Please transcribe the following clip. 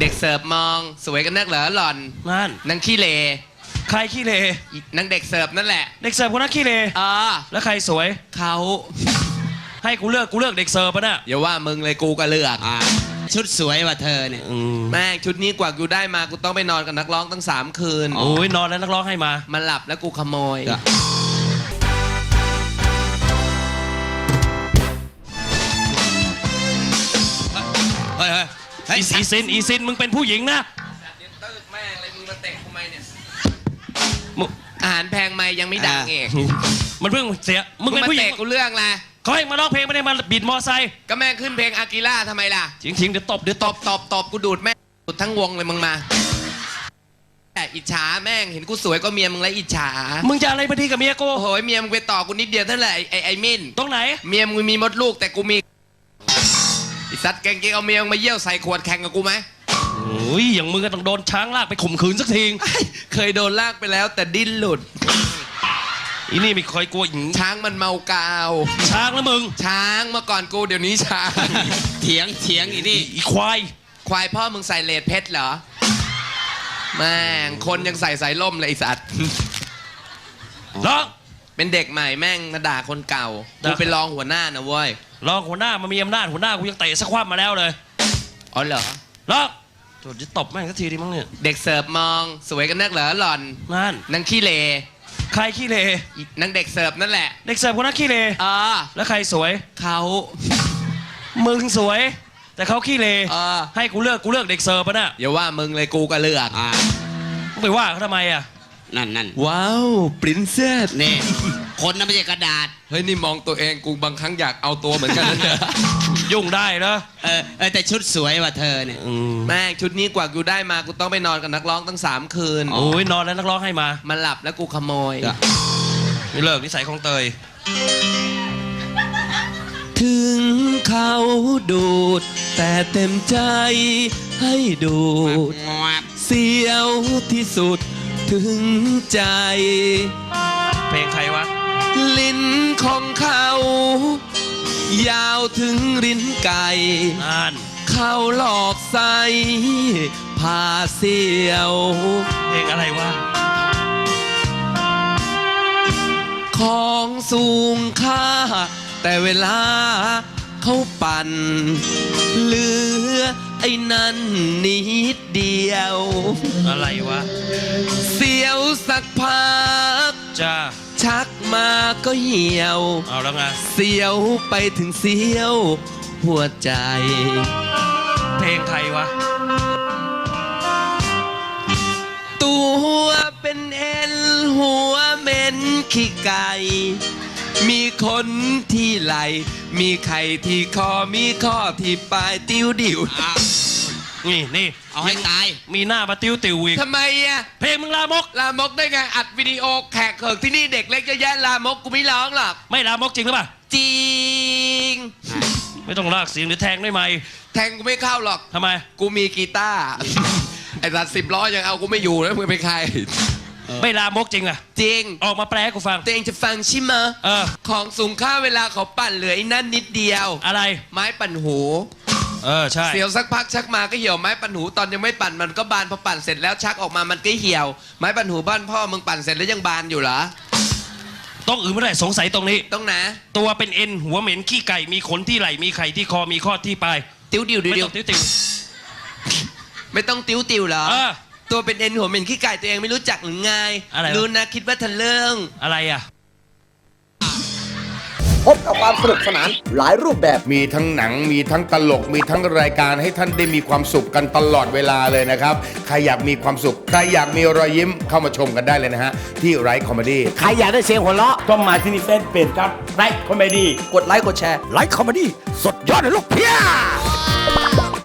เด็กเสิร์ฟมองสวยกันนักเหรอหล่อนนั่นนางขี้เลใครขี้เลนางเด็กเสิร์ฟนั่นแหละเด็กเสิร์ฟคนนั้นขี้เลเออแล้วใครสวย เขาให้กูเลือกกูเลือกเด็กเสิร์ฟปะน่ะอย่าว่ามึงเลยกูก็เลือกอ่าชุดสวยว่ะเธอเนี่ยอืมแม่งชุดนี้กว่ากูได้มากูต้องไปนอนกับนักร้องตั้งสามคืนโอ้ยนอนแล้วนักร้องให้มา มันหลับแล้วกูขโมย อีอีซินอีซินมึงเป็นผู้หญิงนะตึกแม่งอะไรมึงมาเตะกูไหมเนี่ยมึงอาหารแพงไหมยังไม่ดังเองมันเพิ่งเสียมึงเป็นมาผู้หญิงเตะกูเรื่องอะไรเขาให้มาร้องเพลงไม่ได้มาบิดมอไซค์ก็แม่งขึ้นเพลงอากิล่าทำไมล่ะจริงจริงๆเดี๋ยวตบเดี๋ยวตตบบตบตบกูดูดแม่งดูดทั้งวงเลยมึงมาแต่อิจฉาแม่งเห็นกูสวยก็เมียมึงแล้วอิจฉามึงจะอะไรมาดีกับเมียกูโอ้โหเมียมึงไปต่อกูนิดเดียวเท่าไหร่ไอ้ไอ้มินตรงไหนเมียมึงมีมดลูกแต่กูมี ไอิสัตว์เก่งๆเอาเมียมึงมาเยี่ยวใส่ขวดแข่งกับกูไหมโอ้ยอย่างมึงก็ต้องโดนช้างลากไปข่มขืนสักทีเคยโดนลากไปแล้วแต่ดิ้นหลุด อีนี่ไม่เคยกลัวหญิงช้างมันเมากาว ช้างแล้วมึง ช้างเมื่อก่อนกูเดี๋ยวนี้ช้าง เถียงเถียงอีนี่ อีควาย ควายพ่อมึงใส่เลดเพชรเหรอ แม่งคนยังใส่สายล่มเลยไอสัตว์ร้อง เป็นเด็กใหม่แม่งมาด่าคนเก่าด่ากูเป็นรองหัวหน้านะเว้ยรองหัวหน้ามันมีอำนาจหัวหน้ากูยังเตะสักคว่ำมาแล้วเลยอ๋อเหรอร้องโจดจะตบแม่งสักทีดิมั้งเนี่ยเด็กเสิร์ฟมองสวยกันนักเหรอหล่อนนั่นนางขี้เลใครขี้เลนางเด็กเสิร์ฟนั่นแหละ เด็กเสิร์ฟคนนั้นขี้เลเออแล้วใครสวยเขามึงสวย แต่เขาขี้เลเออให้กูเลือกกูเลือกเด็กเสิร์ฟปะน่ะอย่าว่ามึงเลยกูก็เลือกอ่ามึงไปว่าเขาทำไมอะ นั่นนั่นว้าวปรินเซสนี่คนนั้นไม่ใช่กระดาษ เฮ้ยนี่มองตัวเองกูบางครั้งอยากเอาตัวเหมือนกันนะเนี่ยยุ่งได้เหรอเออเออแต่ชุดสวยว่ะเธอเนี่ยอืมแม่งชุดนี้กว่ากูได้มากูต้องไปนอนกับนักร้องตั้งสามคืนโอ้ยนอนแล้วนักร้องให้มามันหลับแล้วกูขโมยอะไม่เลิกนิสัยของเตย ถึงเขาดูด แต่เต็มใจให้ดูดงวบเสียวที่สุด ถึงใจ เพลงใครวะ ลิ้นของเขา ยาวถึงลิ้นไก่นั่นเขาหลอกใส่พาเสียว เพลงอะไรวะ ของสูงค่า แต่เวลาเขาปั่นเหลือไอ้นั่นนิดเดียว อะไรวะ เสียวสักพัก จ้าชักมาก็เหี่ยว เอาแล้วไงเสียวไปถึงเสียว หัวใจ เพลงใครวะ ตัวเป็นเอ็นหัวเหม็นขี้ไก่ มีคนที่ไหล มีไข่ที่คอ มีข้อที่ปลายติ้วดิวอะนี่นี่เอาให้ตาย มีหน้ามาติ้วติวอีกทำไมอะเพลงมึงลามก ลามกได้ไง อัดวิดีโอแขกเขิกที่นี่เด็กเล็กเยอะแยะลามกกูไม่ร้องหรอก ไม่ลามกจริงหรือเปล่า จริง ไม่ต้องลากเสียงหรือแทงด้วยไหมค์แทงกูไม่เข้าหรอก ทำไม กูมีกีตาร์ ไอ้สัตว์สิบล้อยังเอากูไม่อยู่แล้วมึงเป็นใคร ไม่ลามกจริงอะจริง ออกมาแปลให้กูฟัง ตัวเองจะฟังใช่ไหมะเออ ของสูงค่าเวลาเขาปั่นเหลือไอ้นั่นนิดเดียว อะไร ไม้ปั่นหู เออใช่ เสียวสักพักชักมาก็เหี่ยวไม้ปั่นหูตอนยังไม่ปั่นมันก็บานพอปั่นเสร็จแล้วชักออกมามันก็เหี่ยว ไม้ปั่นหูบ้านพ่อมึงปั่นเสร็จแล้วยังบานอยู่เหรอต้องอื่นไม่ได้สงสัยตรงนี้ ต้องนะ ตัวเป็นเอ็นหัวเหม็นขี้ไก่มีขนที่ไหล่มีไข่ที่คอมีข้อที่ปลายติ้วดิวดิวไม่ดิต้วองติ้วติวไม่ต้องติ้วติวเหรอเออ ตัวเป็นเอ็นหัวเหม็นขี้ไก่ตัวเองไม่รู้จักหรือไงอะไรวะ รู้นะคิดว่าทะเรื่อง อะไรอะ พบกับความสนุกสนานหลายรูปแบบ มีทั้งหนังมีทั้งตลก มีทั้งรายการให้ท่านได้มีความสุขกันตลอดเวลาเลยนะครับ ใครอยากมีความสุข ใครอยากมีรอยยิ้มเข้ามาชมกันได้เลยนะฮะ ที่ไรคอมเมดี้ ใครอยากได้เสียงหัวเราะ ต้องมาที่นี่เฟซเพจครับไลค์คอมเมดี้ กดไลค์ กดแชร์ ไลค์คอมเมดี้สดยอดเลยลูกเพีย